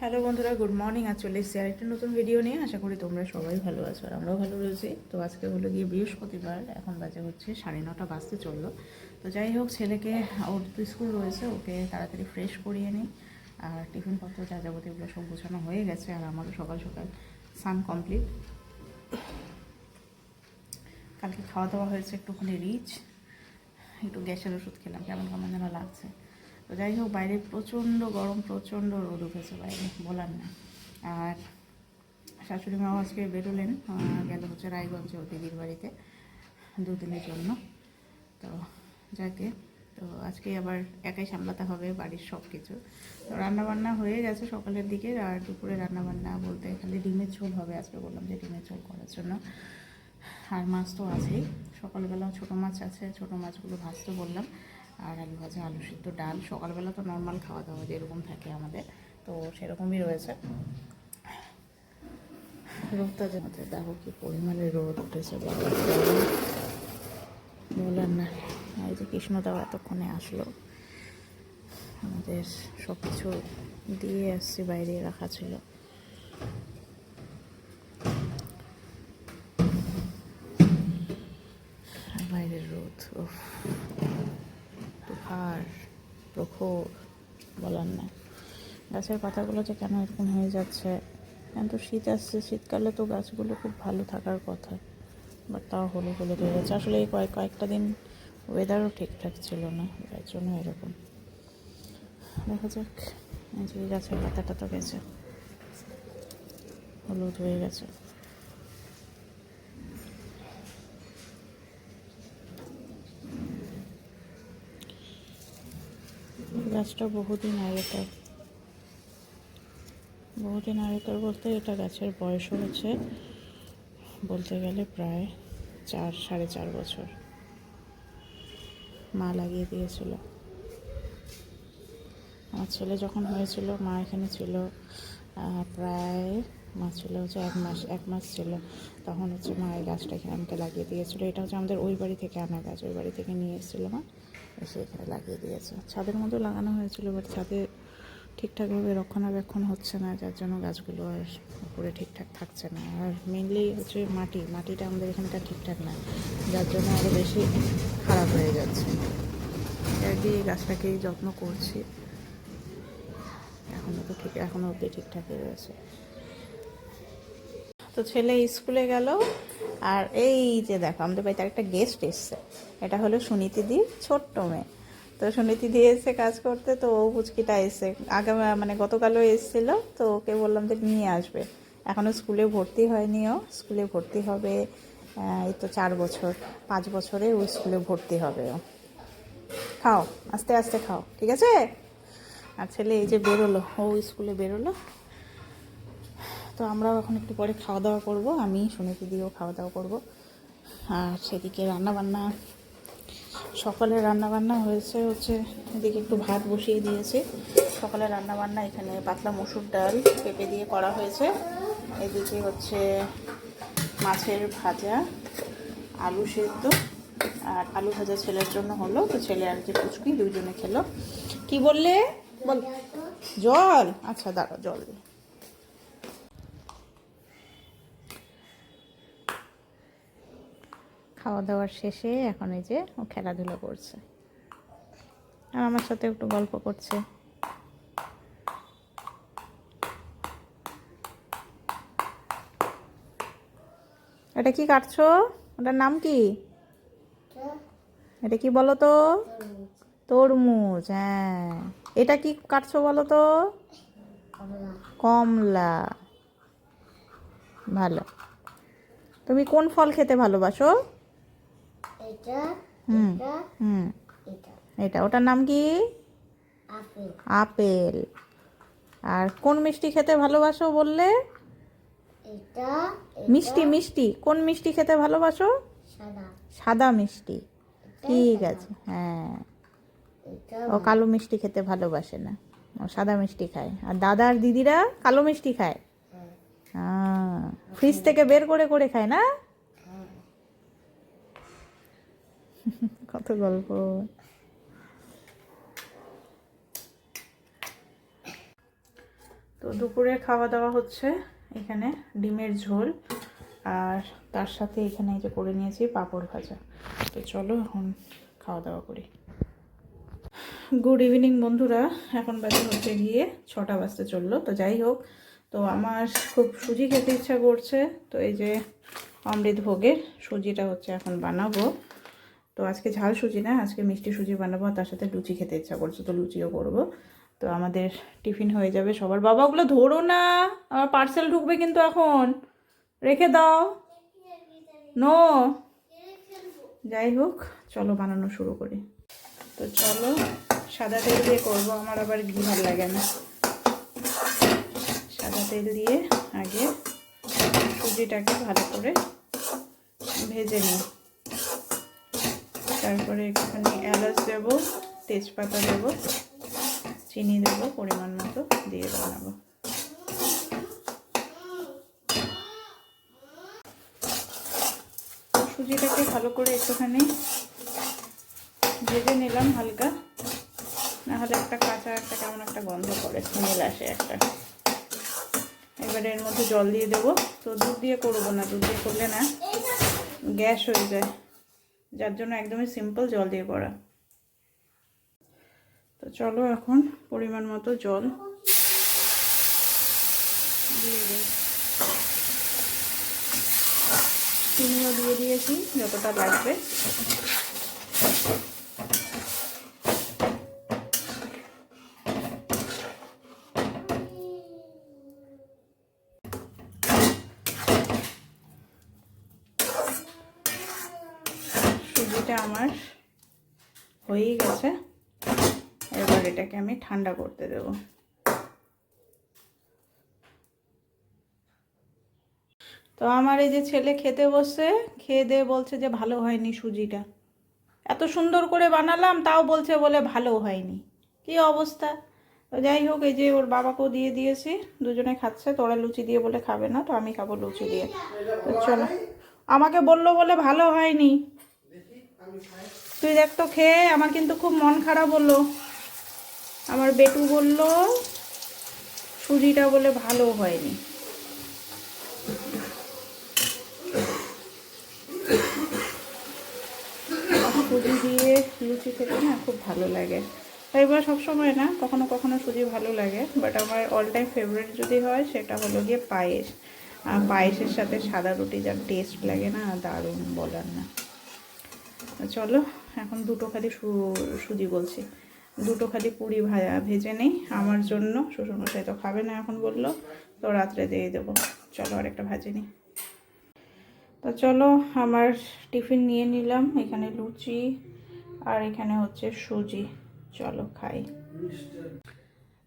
Hello বন্ধুরা, good morning. আর চলে এসেছি আরেকটা নতুন ভিডিও নিয়ে। আশা করি তোমরা সবাই ভালো আছো আর আমরাও ভালো রয়েছি। তো আজকে হলো গিয়ে বৃহস্পতিবার, এখন বাজে হচ্ছে সাড়ে নটা, বাজতে চলল। তো যাই হোক, ছেলেকে, ওর তো স্কুল রয়েছে, ওকে তাড়াতাড়ি ফ্রেশ করিয়ে নিই। আর টিফিনপত্র, যা যাবতীয়গুলো সব গোছানো হয়ে গেছে আর আমারও সকাল সকাল সান কমপ্লিট কালকে খাওয়া দাওয়া হয়েছে একটুখানি রিচ, একটু গ্যাসের ওষুধ খেলাম, কেমন কেমন যেন লাগছে। তো যাই হোক, বাইরে প্রচণ্ড গরম, প্রচণ্ড রোদ উঠেছে বাইরে, বলার না। আর শাশুড়ি মাও আজকে বেরোলেন গেল হচ্ছে রায়গঞ্জে ও দিদির বাড়িতে দুদিনের জন্য। তো যাকে, তো আজকে আবার একাই সামলাতে হবে বাড়ির সব কিছু তো রান্নাবান্না হয়ে গেছে সকালের দিকে, আর দুপুরে রান্নাবান্না বলতে খালি ডিমের ঝোল হবে আজকে বললাম যে ডিমের ঝোল করার জন্য। আর মাছ তো আছেই সকালবেলা ছোটো মাছ আছে, ছোটো মাছগুলো ভাজতে বললাম। আর আলু ভাজা, আলু সিদ্ধ, ডাল। সকালবেলা তো নর্মাল খাওয়া দাওয়া যেরকম থাকে আমাদের, তো সেরকমই রয়েছে। রোদটা যেন দেখো কি পরিমাণে রোদ উঠেছে বলার না। এই যে কৃষ্ণদাও এতক্ষণে আসলো। আমাদের সব কিছু দিয়ে আসছি, বাইরে রাখা ছিল। বলার না গাছের পাতাগুলো যে কেন এরকম হয়ে যাচ্ছে? কিন্তু শীত আসছে, শীতকালে তো গাছগুলো খুব ভালো থাকার কথা। বাট তাও হলুদ হলুদ হয়ে যাচ্ছে। আসলে এই কয়েক, কয়েকটা দিন ওয়েদারও ঠিকঠাক ছিল না যার জন্য এরকম। দেখা যাক যে গাছের পাতাটা তো গেছে। হলুদ হয়ে গেছে। গাছটা বহুদিন আগেকার বহুদিন আগেকার বলতে এটা গাছের বয়স হয়েছে বলতে গেলে প্রায় চার, সাড়ে চার বছর। মা লাগিয়ে দিয়েছিল। আমার ছেলে যখন হয়েছিল, মা এখানে ছিল প্রায় মা ছিল হচ্ছে এক মাস এক মাস ছিল। তখন হচ্ছে মা এই গাছটা এখানে আমাকে লাগিয়ে দিয়েছিল। এটা হচ্ছে আমাদের ওই বাড়ি থেকে আনা গাছ, ওই বাড়ি থেকে নিয়ে এসেছিল মা। এসে এখানে লাগিয়ে দিয়েছে। ছাদের মধ্যে লাগানো হয়েছিল বাট ছাদে ঠিকঠাকভাবে রক্ষণাবেক্ষণ হচ্ছে না, যার জন্য গাছগুলো আর উপরে ঠিকঠাক থাকছে না। আর মেনলি হচ্ছে মাটি, মাটিটা আমাদের এখানটা ঠিকঠাক না, যার জন্য আরও বেশি খারাপ হয়ে যাচ্ছে। এই গাছটাকেই যত্ন করছি। এখনও তো ঠিক এখনও অবধি ঠিকঠাকই রয়েছে। তো ছেলে স্কুলে গেল আর এই যে দেখো, আমাদের বাড়িতে একটা গেস্ট এসছে। এটা হলো সুনীতিদির ছোট্ট মেয়ে। তো সুনীতিদি এসে কাজ করতে, তো ও পুচকিটা এসে, আগে মানে গতকালও এসেছিল, তো ওকে বললাম যে নিয়ে আসবে। এখনও স্কুলে ভর্তি হয়নি ও, স্কুলে ভর্তি হবে এই তো চার বছর, পাঁচ বছরে ও স্কুলে ভর্তি হবে ও। খাও, আস্তে আস্তে খাও, ঠিক আছে? আর ছেলে এই যে বেরোলো, ও স্কুলে বেরোলো। তো আমরাও এখন একটু পরে খাওয়া দাওয়া করব, আমি, সুনীতি দিয়েও খাওয়া দাওয়া করব। আর সেদিকে রান্নাবান্না সকালে রান্না বান্না হয়েছে হচ্ছে, এদিকে একটু ভাত বসিয়ে দিয়েছি। সকালে রান্নাবান্না এখানে পাতলা মসুর ডাল, পেঁপে দিয়ে করা হয়েছে। এদিকে হচ্ছে মাছের ভাজা, আলু সেদ্ধ, আর আলু ভাজা ছেলের জন্য হলো, তো ছেলে আর যে পুচকি, দুইজনে খেলো। কি বললে? বল জল! আচ্ছা দাঁড়া জল। খাওয়া দাওয়ার শেষে এখন এই যে ও খেলাধুলো করছে। আর আমার সাথে একটু গল্প করছে। এটা কি কাটছো? ওটার নাম কি? এটা কি বলো তো তরমুজ হ্যাঁ। এটা কি কাটছো বলো তো কমলা। ভালো। তুমি কোন ফল খেতে ভালোবাসো? হুম এটা হুম। এটা। ওটার নাম কি? আপেল। আর কোন মিষ্টি খেতে ভালোবাসো বললে? মিষ্টি মিষ্টি। কোন মিষ্টি খেতে ভালোবাসো? সাদা। মিষ্টি। ঠিক আছে হ্যাঁ। ও কালো মিষ্টি খেতে ভালোবাসে না। ও সাদা মিষ্টি খায়। আর দাদা আর দিদিরা কালো মিষ্টি খায়। হ্যাঁ, ফ্রিজ থেকে বের করে করে খায় না হ্যাঁ। কত গল্প। তো দুপুরে খাওয়া দাওয়া হচ্ছে এখানে ডিমের ঝোল আর তার সাথে এখানে এই যে করে নিয়েছি পাঁপড় ভাজা। তো চলো এখন খাওয়া দাওয়া করি। গুড ইভিনিং বন্ধুরা, এখন বাজে হচ্ছে গিয়ে ছটা বাজতে চলল। তো যাই হোক, তো আমার খুব সুজি খেতে ইচ্ছা করছে। তো এই যে অমৃত ভোগের সুজিটা হচ্ছে এখন বানাবো। তো আজকে ঝাল সুজি না, আজকে মিষ্টি সুজি বানাবো তার সাথে লুচি খেতে ইচ্ছা করছে, তো লুচিও করব। তো আমাদের টিফিন হয়ে যাবে সবার। বাবাগুলো ধরো না, আমার পার্সেল ঢুকবে কিন্তু এখন। রেখে দাও। নো। যাই হোক, চলো বানানো শুরু করি। তো চলো, সাদা তেল দিয়ে করব, আমার আবার ঘি ভালো লাগে না। সাদা তেল দিয়ে আগে সুজিটাকে ভালো করে ভেজে নিই। তারপরে একটুখানি এলাচ দেবো, তেজপাতা দেবো, চিনি দেবো, পরিমাণ মতো দিয়ে বানাবো। সুজিটাকে ভালো করে একটুখানি ভেজে নিলাম হালকা। না হলে একটা কাঁচা একটা কেমন একটা গন্ধ করে স্মেল আসে একটা। এবারে এর মধ্যে জল দিয়ে দেবো। তো দুধ দিয়ে করব না, দুধ দিয়ে করলে না গ্যাস হয়ে যায়। যার জন্য একদমই সিম্পল জল দিয়ে করা। তো চলো এখন পরিমাণ মতো জল দিয়ে দিই। চিনিও দিয়ে দিয়েছি, যতটা লাগবে সুজিটা আমার হয়েই গেছে। এবার এটাকে আমি ঠান্ডা করতে দেব। তো আমার এই যে ছেলে খেতে বসে খেয়ে দিয়ে বলছে যে ভালো হয়নি সুজিটা। এত সুন্দর করে বানালাম, তাও বলছে বলে ভালো হয়নি। কি অবস্থা? যাই হোক, এই যে ওর বাবাকেও দিয়ে দিয়েছি, দুজনে খাচ্ছে, তোরা লুচি দিয়ে বলে খাবে না, তো আমি খাব লুচি দিয়ে। চলো। আমাকে বলল বলে ভালো হয়নি। তুই দেখ তো খেয়ে আমার কিন্তু খুব মন খারাপ হলো। আমার বেটু বলল, সুজিটা বলে ভালো হয়নি। সুজি দিয়ে লুচি খেতে না খুব ভালো লাগে। তাই বা সবসময় না, কখনো কখনো সুজি ভালো লাগে বাট আমার অল টাইম ফেভারিট যদি হয়, সেটা হলো গিয়ে পায়েস। আর পায়েসের সাথে সাদা রুটি যার টেস্ট লাগে না, দারুণ বলার না। চলো, এখন দুটো খালি সুজি বলছি। দুটো খালি পুরি ভাজা ভেজে নেই, আমার জন্য। শ্বশুরমশাই তো খাবে না এখন বলল, তো রাত্রে দিয়ে দেবো। চলো আর একটা ভাজে নিই তো চলো, আমার টিফিন নিয়ে নিলাম, এখানে লুচি আর এখানে হচ্ছে সুজি। চলো খাই।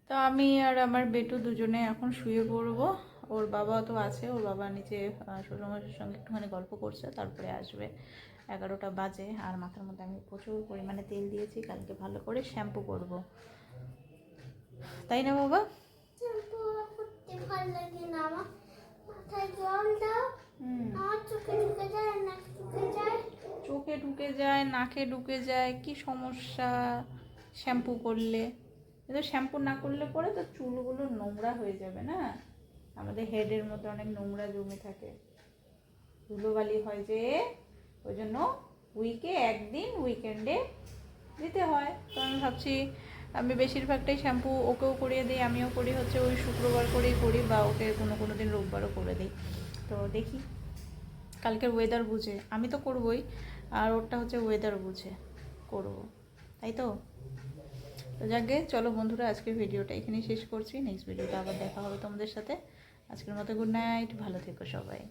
তো আমি আর আমার বেটু দুজনে এখন শুয়ে পড়ব। ওর বাবা তো আছে, ওর বাবা নিচে শ্বশুরমশাইয়ের সঙ্গে একটুখানি গল্প করছে, তারপরে আসবে। এগারোটা বাজে আর মাথার মধ্যে আমি প্রচুর পরিমাণে তেল দিয়েছি কালকে ভালো করে শ্যাম্পু করব। তাই না বাবা? চোখে ঢুকে যায় নাকে ঢুকে যায়। কি সমস্যা শ্যাম্পু করলে? কিন্তু শ্যাম্পু না করলে পরে তো চুলগুলো নোংরা হয়ে যাবে না? আমাদের হেডের মধ্যে অনেক নোংরা জমে থাকে। ধুলোবালি হয় যে। ওই জন্য উইকে একদিন উইকেন্ডে দিতে হয়। তো আমি ভাবছি আমি বেশিরভাগটাই শ্যাম্পু ওকেও করিয়ে দিই, আমিও করি, হচ্ছে ওই শুক্রবার করেই করি বা ওকে কোনো কোনো দিন রোববারও করে দিই। তো দেখি, কালকের ওয়েদার বুঝে। আমি তো করবই, আর ওরটা হচ্ছে ওয়েদার বুঝে, করব। তাই তো? তো যাকে, চলো বন্ধুরা, আজকের ভিডিওটা এখানেই শেষ করছি। নেক্সট ভিডিওটা আবার দেখা হবে তোমাদের সাথে। আজকের মতো গুড নাইট ভালো থেকো সবাই।